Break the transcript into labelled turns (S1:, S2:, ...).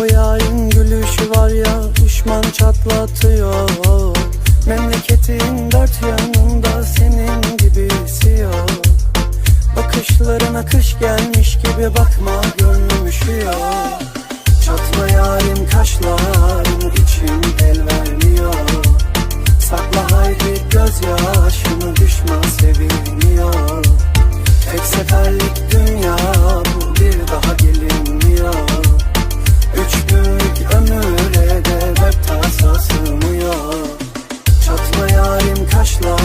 S1: O yarın gülüşü var ya düşman çatlatıyor. Memleketin dört yanında senin gibisi yok Bakışlarına kış gelmiş gibi bakma gönlüm üşüyor. Çatla yarim kaşlarım içim el vermiyor. Sakla haydi gözyaşını düşman seviniyor. Tek seferlik dünya ночной